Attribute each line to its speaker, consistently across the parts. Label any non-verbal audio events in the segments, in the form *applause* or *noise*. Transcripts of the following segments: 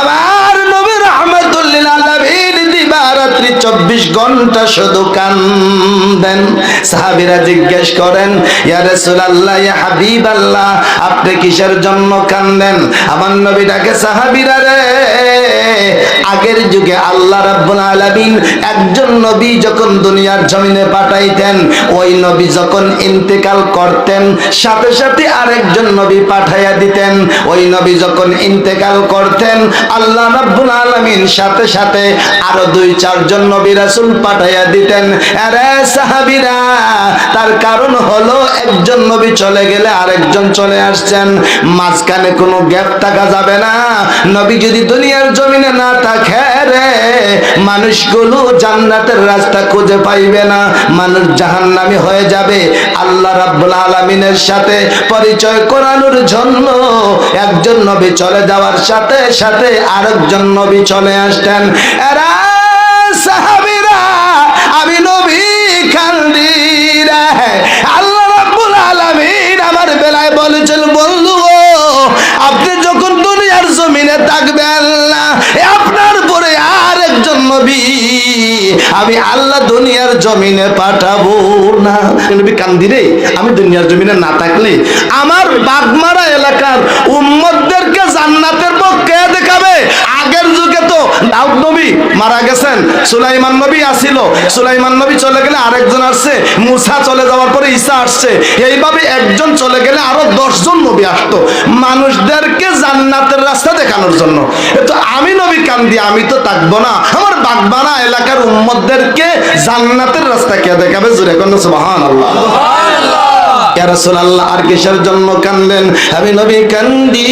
Speaker 1: আমার নবীর রহমতুল্লিল আলামিন দিবারাত্রি চব্বিশ ঘণ্টা শুধু কান্দেন। সাহাবিরা জিজ্ঞেস করেন ইয়ারে সুলাল্লাহ ইয়া হাবিবাল্লাহ, আপনি কিসের জন্য কান্দেন? আমার নবী ডাকে সাহাবিরা রে আগের যুগে আল্লাহ রাব্বুল আলামিন একজন নবী যখন দুনিয়ার জমিনে পাঠাইতেন, ওই নবী যখন ইন্তেকাল করতেন, সাথে সাথে আরেকজন নবী পাঠাইয়া দিতেন। ওই নবী যখন ইন্তেকাল করতেন, আল্লাহ রাব্বুল আলামিন সাথে সাথে আরও দুই, চারজন নবী রাসূল পাঠাইয়া দিতেন। আরে সাহাবীরা, তার কারণ হলো একজন নবী চলে গেলে আরেকজন চলে আসছেন। মাঝখানে কোনো গ্যাপ থাকা যাবে না। নবী যদি দুনিয়ার জমিনে না থাকে রে মানুষগুলো জান্নাতের রাস্তা খুঁজে পাইবে না। মানুষ জাহান্নামি হয়ে যাবে। আল্লাহ রাব্বুল আলামিনের সাথে পরিচয় করানোর জন্য একজন নবী চলে যাওয়ার সাথে সাথে আরেকজন নবী চলে আসতেন। এরা আমি আল্লাহ দুনিয়ার জমিনে পাঠাবো না। নবী কান্দি রে, আমি দুনিয়ার জমিনে না থাকলে আমার বাগমারা এলাকার উম্মতদেরকে জান্নাতের পক্ষে দেখাবে আগের যুগে তো দাউদ নবী মারা গেছেন। সুলাইমান নবী আসিল। সুলাইমান নবী চলে গেলে আরেকজন আসছে। মুসা চলে যাওয়ার পরে ঈসা আসছে। এইভাবে একজন চলে গেলে আরও দশজন নবী আসতো। মানুষদেরকে জান্নাতের রাস্তা দেখানোর জন্য। তো আমি নবী কান্দি আমি তো থাকব না। আমার বাগবানা এলাকার উম্মতদেরকে জান্নাতের রাস্তা কে দেখাবে? জুড়ে কোন সুবহান আল্লাহ ইয়া রাসূলুল্লাহ আর কিসের জন্য কান্দেন আমি নবী কান্দি।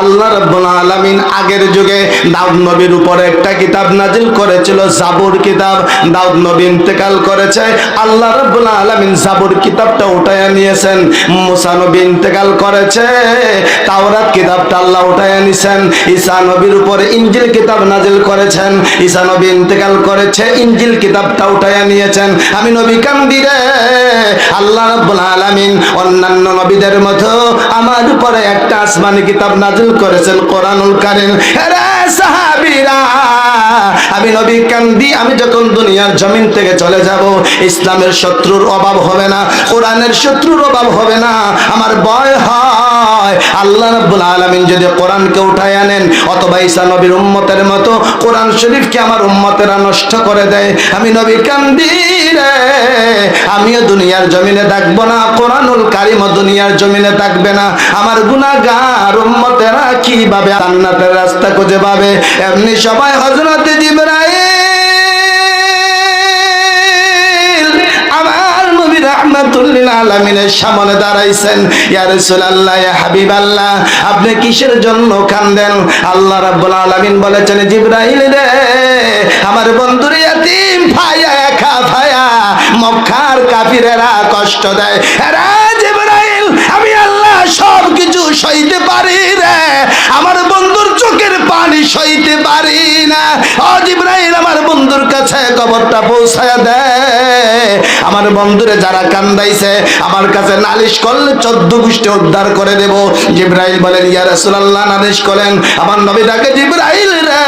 Speaker 1: আল্লাহ রাব্বুল আলামিন আগের যুগে দাউদ নবীর উপরে একটা কিতাব নাজিল করেছিল, জাবুর কিতাব। দাউদ নবী ইন্তেকাল করেছে। আল্লাহ রাব্বুল আলামিন জাবুর কিতাবটা উঠায় নিয়েছেন। মুসা নবী ইন্তেকাল করেছে। তাওরাত কিতাবটা আল্লাহ উঠায় নিয়েছেন ঈসা নবীর উপরে ইনজিল কিতাব নাজিল করেছেন। ঈসা নবী ইন্তেকাল করেছে। ইনজিল কিতাবটা উঠায় নিয়েছেন। আমি নবী কান্দি রে। আল্লাহ রাব্বুল আলামিন অন্যান্য নবীদের মতো আমার উপরে একটা আসমানি কিতাব নাজিল করেছেন, কোরআনুল কারীম। রে সাহাবীরা, আমি নবী কান্দি, আমি যখন দুনিয়ার জমিন থেকে চলে যাব, ইসলামের শত্রুর অভাব হবে না, কোরআনের শত্রুর অভাব হবে না, আমার ভয় হয়। আল্লাহ রাব্বুল আলামিন যদি কোরআনকে উঠায় আনেন অথবা ঈসা নবীর উম্মতের মতো কোরআন শরীফকে আমার উম্মতেরা নষ্ট করে দেয়, আমি নবী কান্দি রে। আমিও দুনিয়ার জমিনে থাকব না, কোরআনুল কারিমও দুনিয়ার জমিনে থাকবে না। আমার গুনাহগার উম্মতেরা কীভাবে জান্নাতের রাস্তা খুঁজে পাবে? এমনি সবাই হযরত জিবরাইল সামনে দাঁড়াইছেন। আপনি কিসের জন্য কান্দেন? আল্লাহ বলেছেন রে, আমার বন্ধুর একা কাফিরেরা কষ্ট দেয়। এরা জিবরাইল, আমি আল্লাহ সব কিছু সইতে পারি রে, আমার বন্ধুর চোখের পানি সইতে পারি না। ও আমার বন্ধুর কাছে খবরটা পৌঁছায় দেয় আমার বন্ধুরে যারা কান্দাইছে, আমার কাছে নালিশ করলে চোদ্দ গোষ্ঠী উদ্ধার করে দেব। জিব্রাইল বলেন, ইয়া রাসূলুল্লাহ, নালিশ করেন আমার নবী ডাকে, জিব্রাইল রে,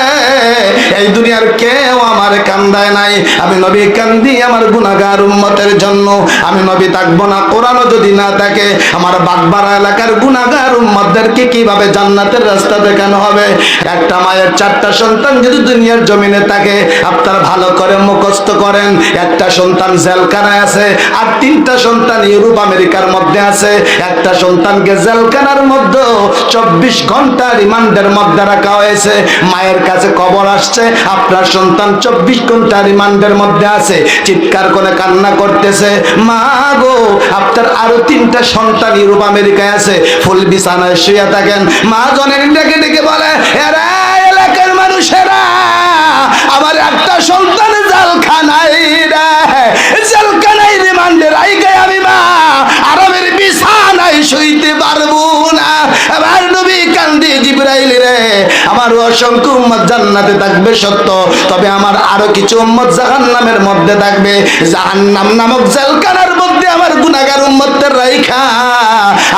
Speaker 1: এই দুনিয়ার কেউ আমার কান্দায় নাই। আমি নবী কান্দি আমার গুনাহগার উম্মতের জন্য। আমি নবী থাকব না, কোরআনও যদি না থাকে, আমার বাগবাড়া এলাকার গুনাহগার উম্মতদেরকে কীভাবে জান্নাতের রাস্তা দেখানো হবে? একটা মায়ের চারটা সন্তান যদি দুনিয়ার জমিনে থাকে, আপনারা ভালো করে মুখস্থ করেন। একটা সন্তান জেলখানায় আছে? আর তিনটা সন্তান ইউরোপ, আমেরিকার মধ্যে আছে। একটা সন্তানকে জেলখানার মধ্যে চব্বিশ ঘণ্টা রিমান্ডের মধ্যে রাখা হয়েছে। মায়ের কাছে খবর আসছে, আপনার সন্তান চব্বিশ ঘণ্টা রিমান্ডের মধ্যে আছে। চিৎকার করে কান্না করতেছে, মা গো, আপনার আরও তিনটা সন্তান ইউরোপ, আমেরিকায় আছে। ফুল বিছানায় শুয়ে থাকেন। মা জনের ডেকে ডেকে বলে, এরা আমার অসংখ্য উম্মত জান্নাতে থাকবে, সত্য। তবে আমার আরও কিছু উম্মত জাহান্নামের মধ্যে থাকবে। জাহান্নাম নামক জেলখানার মধ্যে আমার গুনাহগার উম্মতের রাইখা।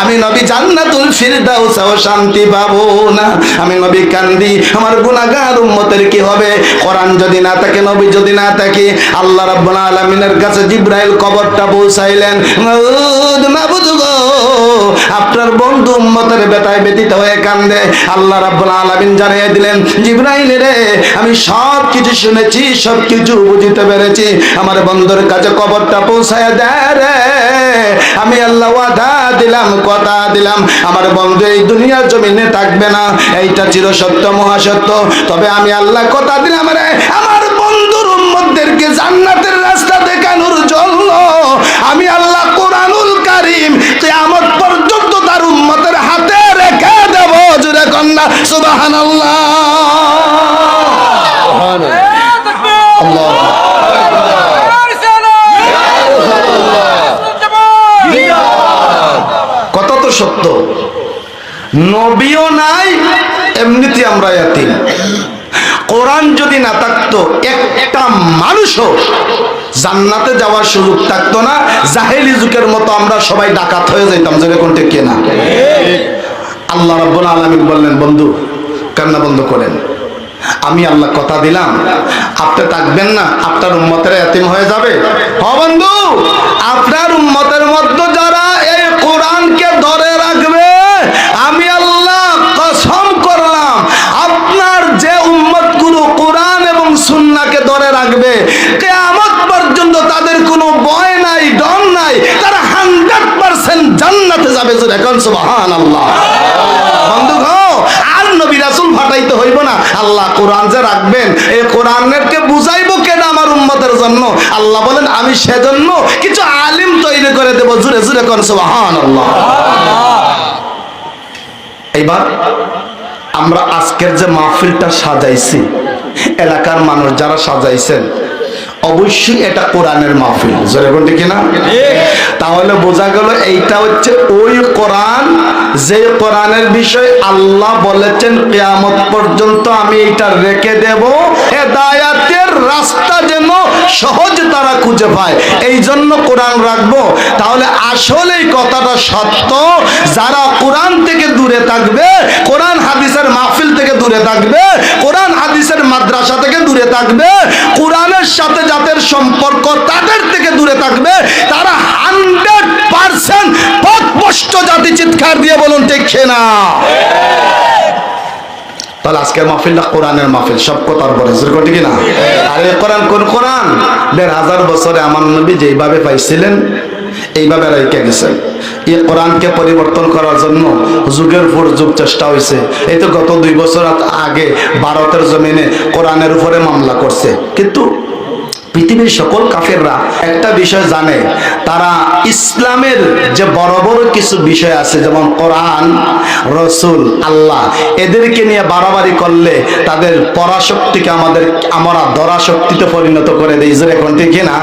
Speaker 1: আমি আমি নবী জান্নাতুল ফিরদাউসেও শান্তি পাবো না। আমি নবী কান্দি, আমার গুনাহগার উম্মতের কি হবে? কোরআন যদি না থাকে, নবী যদি না থাকে, আল্লাহ রাব্বুল আলামিনের কাছে জিব্রাইল কবরটা পৌঁছাইলেন। মাবুদ মাবুদ গো। আপনার বন্ধু উম্মতের বেতায় ব্যতীত হয়ে কান্দে। আল্লাহ রাব্বুল আলামিন জানিয়ে দিলেন, জিব্রাইল রে, আমি সব কিছু শুনেছি সব কিছু বুঝতে পেরেছি। আমার বন্ধুর কাছে কবরটা পৌঁছায় দেয় রে। আমি আল্লাহ ওয়াদা দিলাম, কথা দিলাম। আমার বন্ধু এই দুনিয়ার জমিনে থাকবে না। এইটা চির সত্য, মহাসত্য। তবে আমি আল্লাহ কথা দিলাম রে, আমার বন্ধুর উম্মতদেরকে জান্নাতের রাস্তা আল্লাহ কথা তো সত্য? নবীও নাই এমনিতে আমরা এতিম কোরআন যদি না থাকতো একটা মানুষও জান্নাতে যাওয়ার সুযোগ থাকতো না জাহেলি যুগের মতো আমরা সবাই ডাকাত হয়ে যাইতাম যেরকম ঠিক না? আল্লাহ রাব্বুল আলামিন বললেন, বন্ধু, কান্না বন্ধ করেন। আমি আল্লাহ কথা দিলাম। আপনি থাকবেন না, আপনার উম্মতের এতিম হয়ে যাবে। হ, বন্ধু, আপনার উম্মতের মধ্যে যারা এই কোরআনকে ধরে রাখবে, আমি আল্লাহ কসম করলাম, আপনার যে উম্মতগুলো কোরআন এবং সুন্নাহকে ধরে রাখবে, কিয়ামত পর্যন্ত তাদের কোনো ভয় নাই, ডর নাই, তারা হান্ড্রেড পার্সেন্ট জান্নাতে যাবে। এখন সুবহানাল্লাহ। বন্ধু গো আর নবী রাসূল ফাটাইতে হইব না। আল্লাহ কোরআন যে রাখবেন, এই কোরআনকে বুঝাইব কেন আমার উম্মতের জন্য? আল্লাহ বলেন, আমি সেজন্য কিছু আলিম তৈরি করে দেব। জুড়ে জুড়ে কোন সুবহানাল্লাহ। এইবার আমরা আজকের যে মাহফিলটা সাজাইছি, এলাকার মানুষ যারা সাজাইছেন অবশ্যই এটা কোরআনের মাহফিল। জোরে কোনটি কিনা? তাহলে বোঝা গেল এইটা হচ্ছে ওই কোরআন যে কোরআনের বিষয় আল্লাহ বলেছেন, কেয়ামত পর্যন্ত আমি এটা রেখে দেব। হেদায়াতের রাস্তা যেন সহজ তারা খুঁজে পায়। এই জন্য কোরআন রাখব। তাহলে আসলে কথাটা সত্য। যারা কোরআন থেকে দূরে থাকবে, কোরআন হাদিসের মাহফিল থেকে দূরে থাকবে, কোরআন হাদিসের মাদ্রাসা থেকে দূরে থাকবে, কোরআনের সাথে যাদের সম্পর্ক তাদের থেকে দূরে থাকবে, তারা হান্ড্রেড পার্সেন্ট পথভ্রষ্ট জাতি চিৎকার দিয়ে বলুন, ঠিক না তাহলে আজকের মাহফিলটা কোরআনের মাহফিল সব কথার পরে। কোটি কিনা? আর এই কোরআন কোন কোরআন? দেড় হাজার বছরে আমার নবী যেইভাবে পাইছিলেন এইভাবে রেখে গেছেন। এই কোরআনকে পরিবর্তন করার জন্য যুগের পর যুগ চেষ্টা হয়েছে এই তো গত দুই বছর আগে ভারতের জমিনে কোরআনের উপরে মামলা করছে। কিন্তু পৃথিবীর সকল কাফেররা একটা বিষয় জানে তারা ইসলামের যে বড় বড় কিছু বিষয় আছে, যেমন কোরআন, রসুল, আল্লাহ, এদেরকে নিয়ে বাড়াবাড়ি করলে তাদের পরাশক্তিকে আমাদের, আমরা ধরা শক্তিতে পরিণত করে দেয় যে এখন ঠিক না?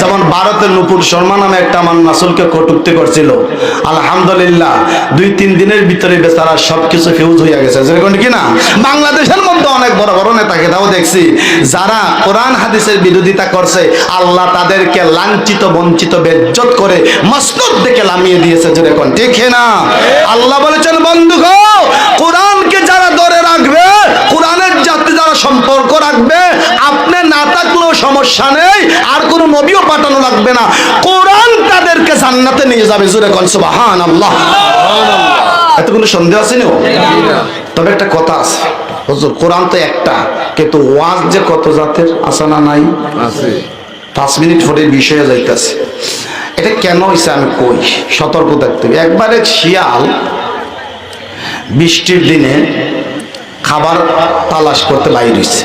Speaker 1: যেমন ভারতের নুপুর শর্মা নামে একটা আমার নাসুলকে কটুক্তি করছিল। আলহামদুলিল্লাহ, দুই তিন দিনের ভিতরে বেচারা সবকিছু ফিউজ হয়ে গেছে। যেরকম কি না? বাংলাদেশের মধ্যে অনেক বড় বড় নেতাকে তাও দেখছি, যারা কোরআন, হাদিসের বিরোধিতা করছে, আল্লাহ তাদেরকে লাঞ্ছিত, বঞ্চিত বেজ্জত করে মসনদ দেখে লামিয়ে দিয়েছে যেরকম ঠিক না। আল্লাহ বলেছেন বন্ধু কোরআনকে যারা ধরে রাখবে কোরআনের যাতে যারা সম্পর্ক রাখবে আপনি না থাকলেও সমস্যা নেই আর কোনো নবীও পাঠানো লাগবে না। কোরআন তাদেরকে জান্নাতে নিয়ে যাবে জুরে কোন সুবহান আল্লাহ এত কোনো সন্দেহ আছে না তবে একটা কথা আছে। হুজুর কোরআন তো একটা কিন্তু ওয়াজ যে কত জাতের আসানা নাই?
Speaker 2: আছে।
Speaker 1: পাঁচ মিনিট পরে বিষয়ে যাইতেছে। এটা কেন হয়েছে আমি কই? সতর্ক থাকতে একবার শিয়াল বৃষ্টির দিনে খাবার তালাশ করতে বাইর হয়েছে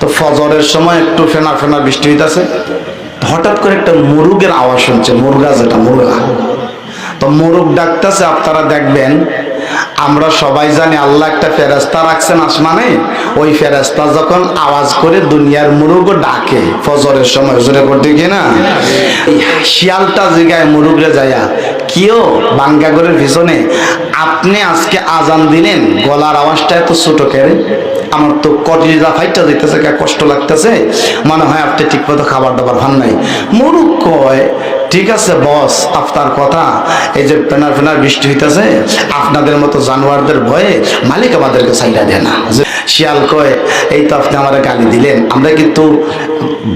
Speaker 1: তো ফজরের সময় একটু ফেনা ফেনা বৃষ্টি হইতেছে। হঠাৎ করে একটা মুরুগের আওয়াজ শুনছে, মুরগা যেটা, মুরগা। তো মোরগ ডাকতেছে, আপনারা দেখবেন আমরা সবাই জানি আল্লাহ একটা ফেরেস্তা রাখছেন আসমানে। ওই ফেরেস্তা যখন আওয়াজ করে দুনিয়ার মুরুগও ডাকে ফজরের সময়। জোরে করতে কি না শিয়ালটা জায়গায় মুরুগরে যাইয়া কিও বাঙ্গাগরের পিছনে। আপনি আজকে আজান দিলেন, গলার আওয়াজটা এত ছোট কেড়ে আমার তো কটিজা ফাইটটা দিতেছে কষ্ট লাগতেছে। মনে হয় আপনি ঠিক মতো খাবার দাবার ভান নাই। মুরুগ কয় ঠিক আছে বস আপনার কথা, এই যে পেনার পেনার বৃষ্টি হইতেছে, আপনাদের মতো জানোয়ারদের ভয়ে মালিক আমাদেরকে সাইডা দেয় না। শিয়াল কয়, এই তো আপনি আমার গালি দিলেন। আমরা কিন্তু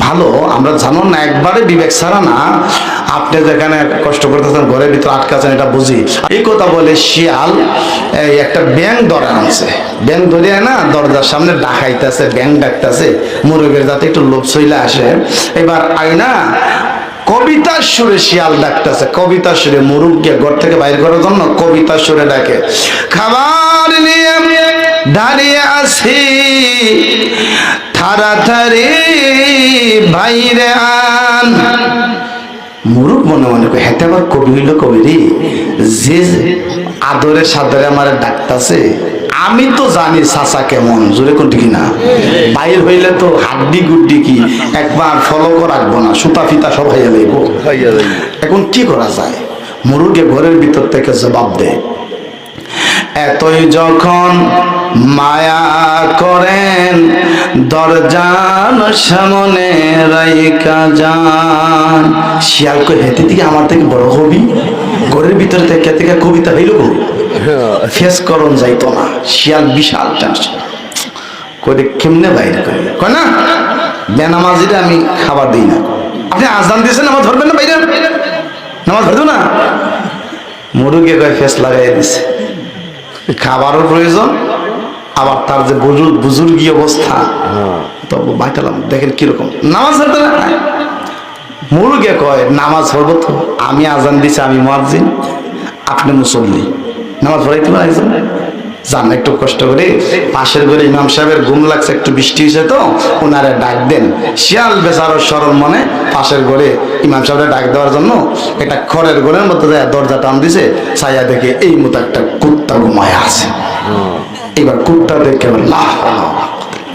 Speaker 1: ভালো, আমরা জানো না, একবারে বিবেক ছাড়া না। আপনি যেখানে কষ্ট করতেছেন, ঘরের ভিতর আটকাছেন, এটা বুঝি। এই কথা বলে শিয়াল একটা ব্যাং ধরে আনছে। ব্যাং ধরে না দরজার সামনে ডাকাইতেছে ব্যাং ডাকতেছে। মুরগের যাতে একটু লোভ চইলে আসে। এবার আইনা কবিতার সুরে শিয়াল ডাকতেছে। কবিতার সুরে মুরুগকে ঘর থেকে বাইর করার জন্য কবিতার সুরে ডাকে। খাবার নিয়ে দাঁড়িয়ে আছি তাড়াতাড়ি বাইরে আন। মুরুখ মনে মনে করে হেতে আবার কবি হইল কবি রে, যে আদরে সাদরে আমার ডাকতাছে আমি তো জানি চাচা কেমন জোরে কোনটি কিনা বাইর হইলে তো হাড্ডি গুড্ডি কি? একবার ফলকও রাখব না সুতা ফিতা সব হইয়া যাইব। এখন কি করা যায়? মুরুগে ঘরের ভিতর থেকে জবাব দে। এতই যখন মায়া করেন দরজান সামনে রাইকা যান। শিয়াল কই হেতে থেকে আমার থেকে বড় কবি ঘরের ভিতরে থেকে থেকে কবিতা হইল গো *laughs* ফেস করন যাইতো না, শিয়াল বিশাল টেনশন কই কেমনে বাইরে করে? কয় না, বেনামাজিরা আমি খাবার দিই না। আপনি আজান দিয়েছেন, নামাজ ধরবেন না বাইরে? নামাজ ধরতো না? মুরুগে কয়, ফেস লাগাই দিছে। খাবারও প্রয়োজন, আবার তার যে বুজুর, বুজুর্গী অবস্থা, তো বাইতালাম দেখেন কীরকম। নামাজ পড়তে না মুরগে কয়, নামাজ পড়ব তো, আমি আজান দিছি, আমি মুয়াজ্জিন, আপনি মুসল্লি। নামাজ পড়াইতে পারেন যান, একটু কষ্ট করে। পাশের ঘরে ইমাম সাহেবের ঘুম লাগছে, একটু বৃষ্টি হয়েছে তো ওনারে ডাক দেন। শিয়াল বেচারো সরল মনে পাশের ঘরে ইমাম সাহেবের ডাক দেওয়ার জন্য এটা খড়ের ঘরের মধ্যে দরজা টান দিছে, ছায়া দেখে এই মতো একটা কুত্তা ঘুমায় আছে। এবার কুত্তা দেখে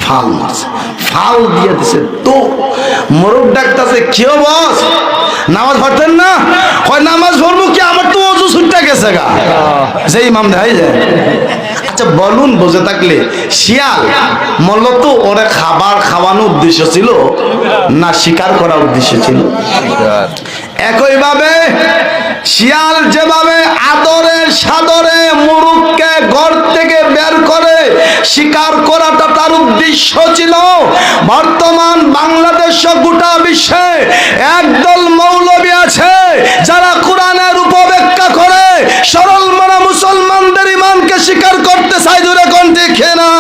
Speaker 1: ফাল মারছে। ফাল দিয়ে দিছে তো মোরগ ডাকতেছে কেউ বস নামাজ পড়তেন না? হয় নামাজ পড়ব কি? আমার তো অজু ছুটতে গেছে গা। যে ইমাম দেখাই যায়। আচ্ছা বলুন বুঝে থাকলে, শিয়াল মূলত ওরে খাবার খাওয়ানোর উদ্দেশ্য ছিল না শিকার করার উদ্দেশ্য ছিল? একইভাবে শিয়াল যেভাবে আদরে সাদরে মুরুখকে ঘর থেকে বের করে শিকার করাটা তার উদ্দেশ্য ছিল, বর্তমান বাংলাদেশ গোটা বিশ্বে একদল মৌলবী আছে যারা কোরআনের উপব্যাখ্যা করে সরল মনা মুসলমানদের ইমানকে স্বীকার করতে চাই দূরে কোন দেখে না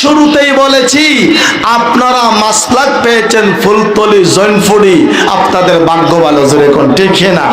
Speaker 1: শুরুতেই বলেছি আপনারা মাসলাক পেয়েছেন ফুলতলি জৈনফুড়ি। আপনাদের ভাগ্য ভালো জোরে কোন ঠিক না